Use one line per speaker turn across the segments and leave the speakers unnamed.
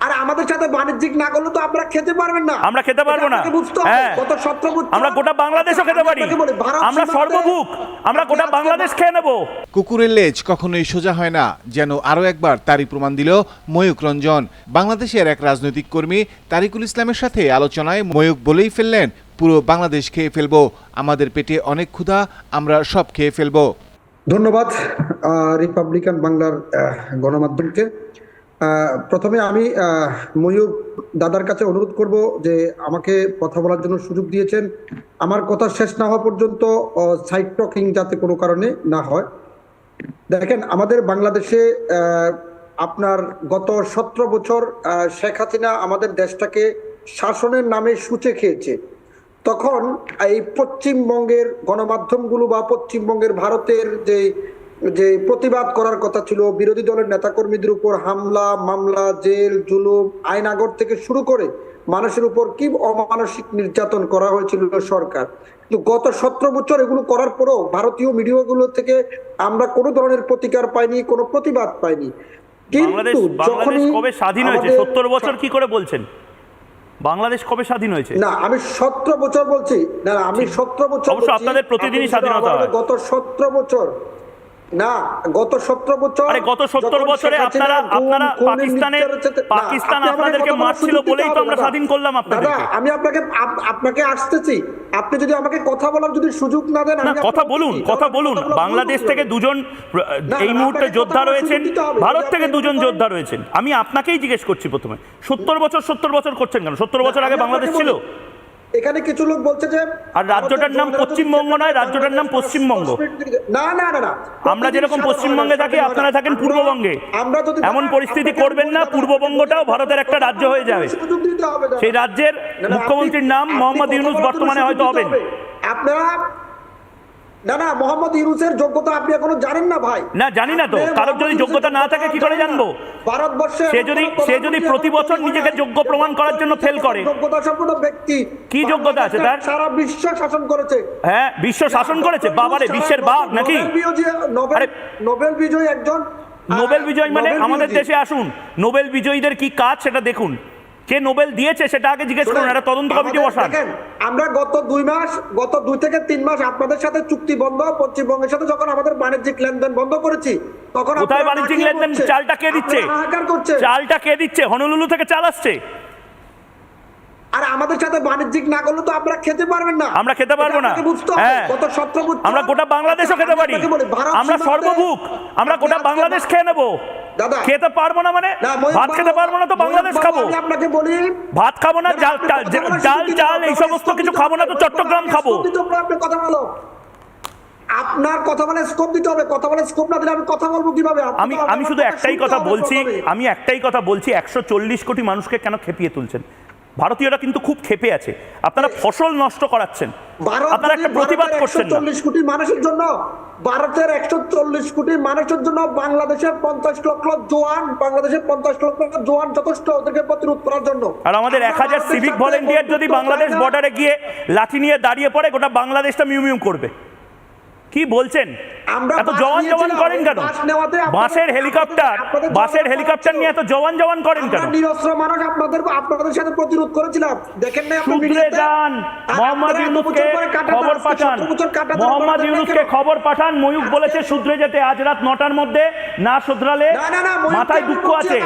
আর আমাদের সাথে বাণিজ্যিক না করলে তো আমরা খেতে পারবেন না।
আমরা খেতে পারব না। হ্যাঁ।
17 বছর
আমরা গোটা বাংলাদেশও খেতে পারি। আমরা সর্বভুক। আমরা গোটা বাংলাদেশ খেয়ে নেব।
কুকুরের লেজ কখনোই সোজা হয় না যেন আরও একবার তারই প্রমাণ দিল ময়ূক রঞ্জন। বাংলাদেশের এক রাজনৈতিক কর্মী তারিকুল ইসলামের সাথে আলোচনায় ময়ূক বলেই ফেললেন পুরো বাংলাদেশ খেয়ে ফেলব। আমাদের পেটে অনেক ক্ষুধা আমরা সব খেয়ে ফেলব।
ধন্যবাদ আহ, রিপাবলিকান বাংলার আহ, গণমাধ্যমকে। প্রথমে আমি ময়ূর দাদার কাছে অনুরোধ করব যে আমাকে কথা বলার জন্য সুযোগ দিয়েছেন। আমার কথা শেষ না হওয়া পর্যন্ত সাইড টকিং যাতে কোনো কারণে না হয়। দেখেন, আমাদের বাংলাদেশে আপনার গত সতেরো বছর শেখ হাসিনা আমাদের দেশটাকে শাসনের নামে সূচে খেয়েছে। তখন এই পশ্চিমবঙ্গের গণমাধ্যমগুলো বা পশ্চিমবঙ্গের ভারতের যে যে প্রতিবাদ করার কথা ছিল বিরোধী দলের নেতাকর্মীদের উপর হামলা মামলা জেল জুলুম আইনাগর থেকে শুরু করে মানুষের উপর কি অমানসিক নির্যাতন করা হয়েছিল সরকার? কিন্তু গত সতেরো বছর এগুলো করার পরেও ভারতীয় মিডিয়াগুলো থেকে আমরা কোনো ধরনের প্রতিকার পাইনি কোনো প্রতিবাদ পাইনি। কিন্তু যখনই
কবে স্বাধীন হয়েছে? সত্তর বছর কি করে বলছেন? বাংলাদেশ কবে স্বাধীন হয়েছে?
না আমি সতেরো বছর বলছি। না না, আমি সতেরো বছর
অবশ্য আপনাদের প্রতিদিনই স্বাধীনতা
গত সতেরো বছর না গত সতেরো বছর
আরে গত সত্তর বছরে আপনারা আপনারা
খুন,
পাকিস্তানে আপনাদেরকে মারছিল বলেই তো আমরা স্বাধীন করলাম
দাদা আমি আপনাকে আপনাকে আসতেছি। আপনি যদি আমাকে কথা বলার যদি সুযোগ না দেন
না কথা বলুন কথা বলুন। বাংলাদেশ থেকে দুজন এই মুহূর্তে যোদ্ধা রয়েছেন। ভারত থেকে দুজন যোদ্ধা রয়েছেন। আমি আপনাকেই জিজ্ঞেস করছি প্রথমে। সত্তর বছর সত্তর বছর করছেন কেন? সত্তর বছর আগে বাংলাদেশ ছিল?
এখানে কিছু লোক বলছে যে
আর রাজ্যটার নাম পশ্চিমবঙ্গ নয়, রাজ্যটার নাম পশ্চিমবঙ্গ।
না না না না
আমরা যেরকম পশ্চিমবঙ্গে থাকি আপনারা থাকেন পূর্ববঙ্গে
আমরা যদি
এমন পরিস্থিতি করবেন না পূর্ববঙ্গটাও ভারতের একটা রাজ্য হয়ে যাবে। সেই রাজ্যের মুখ্যমন্ত্রীর নাম মোহাম্মদ ইউনুস বর্তমানে হয়তো হবেন
হবে। আপনারা না না মোহাম্মদ ইউনুসের যোগ্যতা আপনি এখনও জানেন না ভাই।
না, জানি না তো। কারোর যদি যোগ্যতা না থাকে কি করে জানব?
ভারতবর্ষে
সে যদি সে যদি প্রতি বছর নিজেকে যোগ্য প্রমাণ করার জন্য ফেল করে।
যোগ্যতা সম্পন্ন ব্যক্তি
কি যোগ্যতা আছে তার?
সারা বিশ্ব শাসন করেছে।
হ্যাঁ বিশ্ব শাসন করেছে? বাবারে বিশ্বের বাঘ নাকি?
নোবেল বিজয়ী নোবেল নোবেল বিজয়ী একজন
নোবেল বিজয় মানে আমাদের দেশে আসুন। নোবেল বিজয়ীদের কি কাজ সেটা দেখুন। কে নোবেল দিয়েছে সেটা আগে জিজ্ঞেস করুন একটা তদন্ত কমিটি বসান।
দেখেন, আমরা গত দুই মাস গত দুই থেকে তিন মাস আপনাদের সাথে চুক্তি বন্ধ পশ্চিমবঙ্গের সাথে যখন আমাদের বাণিজ্যিক লেনদেন বন্ধ করেছি তখন
কোথায় বাণিজ্যিক লেনদেন? চালটা কে দিচ্ছে?
আপনারা
চালটা কে দিচ্ছে? হনুলুলু থেকে চাল আসছে।
আর আমাদের সাথে বাণিজ্যিক না করলে তো আমরা খেতে পারবেন না।
আমরা খেতে পারব না। হ্যাঁ।
17
আমরা গোটা বাংলাদেশও খেতে পারি। আমরা সর্বভুক আমরা গোটা বাংলাদেশ খেয়ে নেব।
দাদা।
খেতে পারব না মানে? ভাত খেতে পারব না তো বাংলাদেশ খাব?
আমি আপনাকে বলি
ভাত খাব না ডাল
সুযোগ
চাল এই সমস্ত কিছু খাব না তো চট্টগ্রাম খাব।
কথা বলো। আপনার কথা বলে স্কোপ দিতে হবে কথা বলে স্কোপ না দিলে আমি কথা বলব কীভাবে?
আমি আমি শুধু একটাই কথা বলছি আমি একটাই কথা বলছি একশো চল্লিশ কোটি মানুষকে কেন খেপিয়ে তুলছেন? ভারতীয়রা কিন্তু খুব খেপে আছে। আপনারা ফসল নষ্ট করাচ্ছেন। আপনারা একটা প্রতিবাদ করছেন
140 কোটি মানুষের জন্য ভারতের একশো চল্লিশ কোটি মানুষের জন্য বাংলাদেশের পঞ্চাশ লক্ষ জোয়ান বাংলাদেশের পঞ্চাশ লক্ষ জোয়ান যথেষ্ট ওদেরকে প্রতিরোধ করার জন্য।
আর আমাদের এক হাজার সিভিক ভলেন্টিয়ার যদি বাংলাদেশ বর্ডারে গিয়ে লাঠি নিয়ে দাঁড়িয়ে পড়ে গোটা বাংলাদেশটা মিউ মিউ করবে। কি বলছেন?
আমরা
এত জওয়ান জওয়ান করেন কেন? বাসের হেলিকপ্টার বাসের হেলিকপ্টার নিয়ে এত জওয়ান জওয়ান করেন কেন?
নিরস্ত্র মানুষ আপনাদের আপনাদের সাথে প্রতিরোধ করেছিলাম। দেখেন না আপনি মিডিয়াতে?
যান। মোহাম্মদ ইউনুসকে খবর পাঠান।
17 বছর কাটাতার
মোহাম্মদ ইউনুসকে? খবর পাঠান। ময়ূক বলেছে শুধরে যেতে আজ রাত নটার মধ্যে না শুধরালে মাথায় দুঃখ আছে।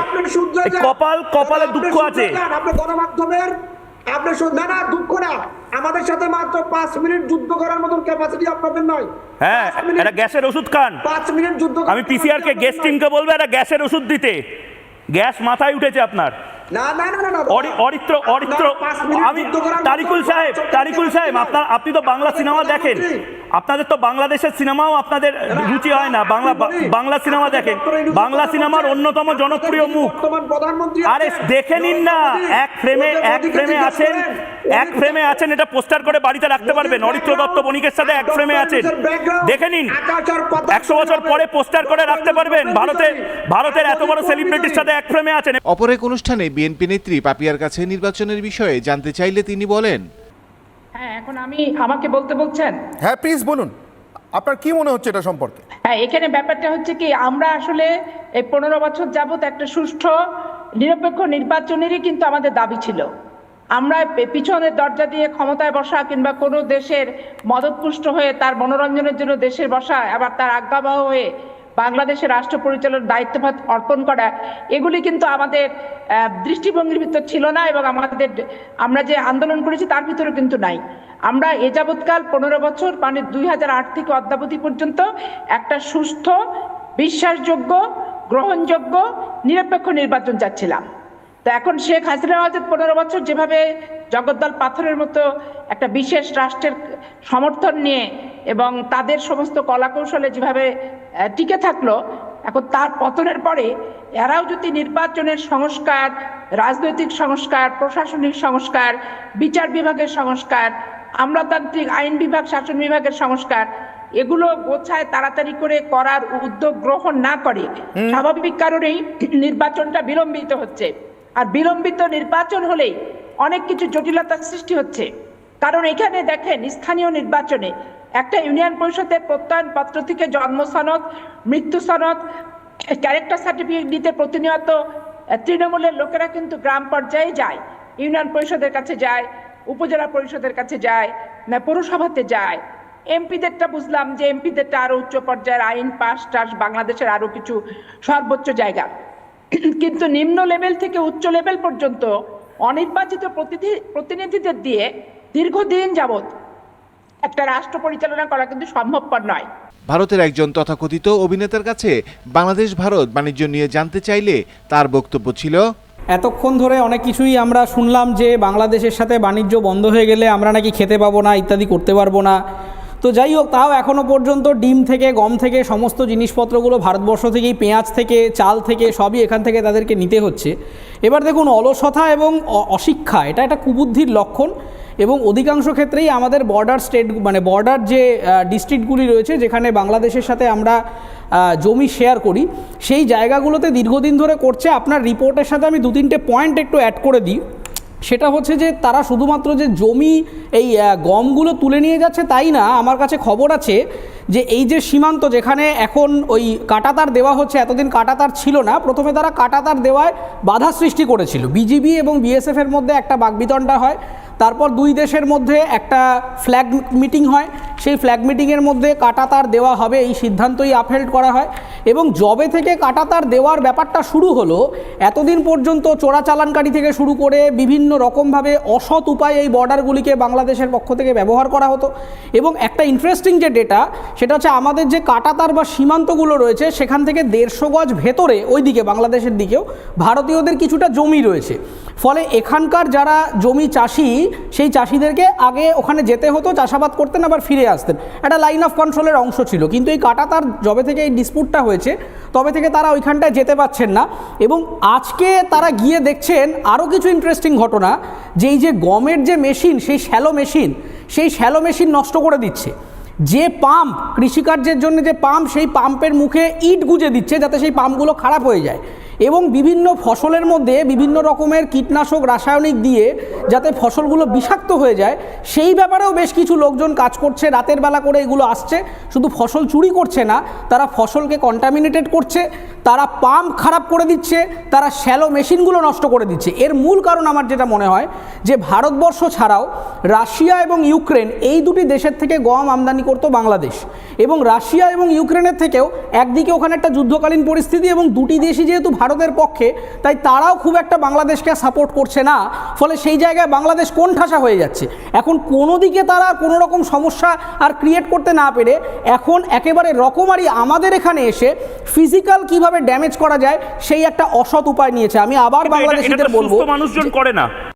কপাল কপালে দুঃখ আছে।
আপনি গণমাধ্যমের আপনি শু- না না দুঃখ না আমাদের সাথে মাত্র পাঁচ মিনিট যুদ্ধ করার মতন ক্যাপাসিটি আপনাদের নয়
হ্যাঁ এটা গ্যাসের ওষুধ খান।
পাঁচ মিনিট যুদ্ধ
আমি পিসিআর কে গ্যাস টিমকে বলব গ্যাসের ওষুধ দিতে। গ্যাস মাথায় উঠেছে আপনার।
না না না না না
অরি- অরিত্র আমি তারিকুল সাহেব তারিকুল সাহেব আপনার আপনি তো বাংলা সিনেমা দেখেন। আপনাদের তো বাংলাদেশের সিনেমাও আপনাদের রুচি হয় না। বাংলা
বাংলা
সিনেমা দেখেন বাংলা সিনেমার অন্যতম জনপ্রিয় মুখ।
প্রধানমন্ত্রী
আরে দেখে নিন না। এক ফ্রেমে এক ফ্রেমে আছেন এক ফ্রেমে আছেন এটা পোস্টার করে বাড়িতে রাখতে পারবেন। অরিত্র দত্ত বণিকের সাথে এক ফ্রেমে আছেন। দেখে নিন। একশো বছর পরে পোস্টার করে রাখতে পারবেন। ভারতে ভারতের এত বড় সেলিব্রিটির সাথে এক ফ্রেমে আছেন।
অপর এক অনুষ্ঠানে বিএনপি নেত্রী পাপিয়ার কাছে নির্বাচনের বিষয়ে জানতে চাইলে তিনি বলেন
হ্যাঁ এখন আমি আমাকে বলতে বলছেন?
হ্যাঁ প্লিজ বলুন। আপনার কি মনে হচ্ছে এটা সম্পর্কে?
হ্যাঁ এখানে ব্যাপারটা হচ্ছে কি আমরা আসলে এই পনেরো বছর যাবত একটা সুষ্ঠু নিরপেক্ষ নির্বাচনেরই কিন্তু আমাদের দাবি ছিল। আমরা পিছনের দরজা দিয়ে ক্ষমতায় বসা কিংবা কোনো দেশের মদতপুষ্ট হয়ে তার মনোরঞ্জনের জন্য দেশের বসা আবার তার আজ্ঞাবহ হয়ে বাংলাদেশের রাষ্ট্র পরিচালনার দায়িত্বভার অর্পণ করা, এগুলি কিন্তু আমাদের দৃষ্টিভঙ্গির ভিতর ছিল না এবং আমাদের, আমরা যে আন্দোলন করেছি তার ভিতরে কিন্তু নাই। আমরা এ যাবৎকাল পনেরো বছর মানে দুই হাজার আট থেকে অদ্যাবধি পর্যন্ত একটা সুস্থ, বিশ্বাসযোগ্য, গ্রহণযোগ্য, নিরপেক্ষ নির্বাচন চাচ্ছিলাম। তো এখন শেখ হাসিনা ওয়াজেদ পনেরো বছর যেভাবে জগদ্দল পাথরের মতো একটা বিশেষ রাষ্ট্রের সমর্থন নিয়ে এবং তাদের সমস্ত কলাকৌশলে যেভাবে টিকে থাকল এখন তার পতনের পরে এরাও যদি নির্বাচনের সংস্কার রাজনৈতিক সংস্কার প্রশাসনিক সংস্কার বিচার বিভাগের সংস্কার আমলাতান্ত্রিক আইন বিভাগ শাসন বিভাগের সংস্কার এগুলো গোছায় তাড়াতাড়ি করে করার উদ্যোগ গ্রহণ না করে স্বাভাবিক কারণেই নির্বাচনটা বিলম্বিত হচ্ছে। আর বিলম্বিত নির্বাচন হলেই অনেক কিছু জটিলতার সৃষ্টি হচ্ছে। কারণ এখানে দেখেন, স্থানীয় নির্বাচনে একটা ইউনিয়ন পরিষদের প্রত্যয়ন পত্র থেকে জন্ম সনদ, মৃত্যু সনদ, ক্যারেক্টার সার্টিফিকেট দিতে প্রতিনিয়ত তৃণমূলের লোকেরা কিন্তু গ্রাম পর্যায়ে যায়, ইউনিয়ন পরিষদের কাছে যায়, উপজেলা পরিষদের কাছে যায়, না, পৌরসভাতে যায়। এমপিদেরটা বুঝলাম যে এমপিদেরটা আরও উচ্চ পর্যায়ের আইন পাস টাস বাংলাদেশের আরও কিছু সর্বোচ্চ জায়গা। কিন্তু নিম্ন লেভেল থেকে উচ্চ লেভেল পর্যন্ত অনির্বাচিত প্রতিনিধি প্রতিনিধিদের দিয়ে দীর্ঘদিন যাবৎ একটা রাষ্ট্র পরিচালনা করা কিন্তু সম্ভবপর নয়।
ভারতের একজন তথাকথিত অভিনেতার কাছে বাংলাদেশ ভারত বাণিজ্য নিয়ে জানতে চাইলে তার বক্তব্য ছিল
এতক্ষণ ধরে অনেক কিছুই আমরা শুনলাম যে বাংলাদেশের সাথে বাণিজ্য বন্ধ হয়ে গেলে আমরা নাকি খেতে পাবো না ইত্যাদি করতে পারব না। তো যাই হোক তাও এখনও পর্যন্ত ডিম থেকে গম থেকে সমস্ত জিনিসপত্রগুলো ভারতবর্ষ থেকেই পেঁয়াজ থেকে চাল থেকে সবই এখান থেকে তাদেরকে নিতে হচ্ছে। এবার দেখুন অলসতা এবং অশিক্ষা এটা একটা কুবুদ্ধির লক্ষণ। এবং অধিকাংশ ক্ষেত্রেই আমাদের বর্ডার স্টেট মানে বর্ডার যে ডিস্ট্রিক্টগুলি রয়েছে, যেখানে বাংলাদেশের সাথে আমরা জমি শেয়ার করি, সেই জায়গাগুলোতে দীর্ঘদিন ধরে করছে। আপনার রিপোর্টের সাথে আমি দু তিনটে পয়েন্ট একটু অ্যাড করে দিই। সেটা হচ্ছে যে, তারা শুধুমাত্র যে জমি, এই গমগুলো তুলে নিয়ে যাচ্ছে তাই না, আমার কাছে খবর আছে যে, এই যে সীমান্ত যেখানে এখন ওই কাটাতার দেওয়া হচ্ছে, এতদিন কাটাতার ছিল না, প্রথমে তারা কাটাতার দেওয়ায় বাধা সৃষ্টি করেছিল। বিজিবি এবং বিএসএফের মধ্যে একটা বাগবিতণ্ডা হয়। তারপর দুই দেশের মধ্যে একটা ফ্ল্যাগ মিটিং হয়। সেই ফ্ল্যাগ মিটিংয়ের মধ্যে কাটাতার দেওয়া হবে, এই সিদ্ধান্তই আপহেল্ড করা হয়। এবং জবে থেকে কাটাতার দেওয়ার ব্যাপারটা শুরু হলো, এতদিন পর্যন্ত চোরাচালানকারী থেকে শুরু করে বিভিন্ন রকমভাবে অসৎ উপায়ে এই বর্ডারগুলিকে বাংলাদেশের পক্ষ থেকে ব্যবহার করা হতো। এবং একটা ইন্টারেস্টিং যে ডেটা সেটা হচ্ছে আমাদের যে কাটাতার বা সীমান্তগুলো রয়েছে, সেখান থেকে দেড়শো গজ ভেতরে ওই দিকে বাংলাদেশের দিকেও, ভারতীয়দের কিছুটা জমি রয়েছে। ফলে এখানকার যারা জমি চাষি, সেই চাষিদেরকে আগে ওখানে যেতে হতো, চাষাবাদ করতেন, আবার ফিরে আসতেন। একটা লাইন অফ কন্ট্রোলের অংশ ছিল। কিন্তু এই কাটা তার জবে থেকে এই ডিসপুটটা হয়েছে, তবে থেকে তারা ওইখানটায় যেতে পারছেন না। এবং আজকে তারা গিয়ে দেখছেন আরও কিছু ইন্টারেস্টিং ঘটনা, যে এই যে গমের যে মেশিন সেই শ্যালো মেশিন সেই শ্যালো মেশিন নষ্ট করে দিচ্ছে। যে পাম্প কৃষিকার্যের জন্য যে পাম্প সেই পাম্পের মুখে ইট গুজে দিচ্ছে, যাতে সেই পাম্পগুলো খারাপ হয়ে যায়। এবং বিভিন্ন ফসলের মধ্যে বিভিন্ন রকমের কীটনাশক রাসায়নিক দিয়ে যাতে ফসলগুলো বিষাক্ত হয়ে যায়, সেই ব্যাপারেও বেশ কিছু লোকজন কাজ করছে, রাতের বেলা করে এগুলো আসছে। শুধু ফসল চুরি করছে না, তারা ফসলকে কন্টামিনেটেড করছে, তারা পাম্প খারাপ করে দিচ্ছে, তারা শ্যালো মেশিনগুলো নষ্ট করে দিচ্ছে। এর মূল কারণ আমার যেটা মনে হয়, যে ভারতবর্ষ ছাড়াও রাশিয়া এবং ইউক্রেন এই দুটি দেশের থেকে গম আমদানি করতো বাংলাদেশ। এবং রাশিয়া এবং ইউক্রেনের থেকেও একদিকে ওখানে একটা যুদ্ধকালীন পরিস্থিতি এবং দুটি দেশই যেহেতু ভারতের পক্ষে তাই তারাও খুব একটা বাংলাদেশকে সাপোর্ট করছে না। ফলে সেই জায়গায় বাংলাদেশ কোন ঠাসা হয়ে যাচ্ছে? এখন কোনো দিকে তারা কোনো রকম সমস্যা আর ক্রিয়েট করতে না পেরে এখন একেবারে রকমারি আমাদের এখানে এসে ফিজিক্যাল কীভাবে ড্যামেজ করা যায় সেই একটা অসৎ উপায় নিয়েছে। আমি আবার বাংলাদেশিদের বলব
মানুষজন করে না।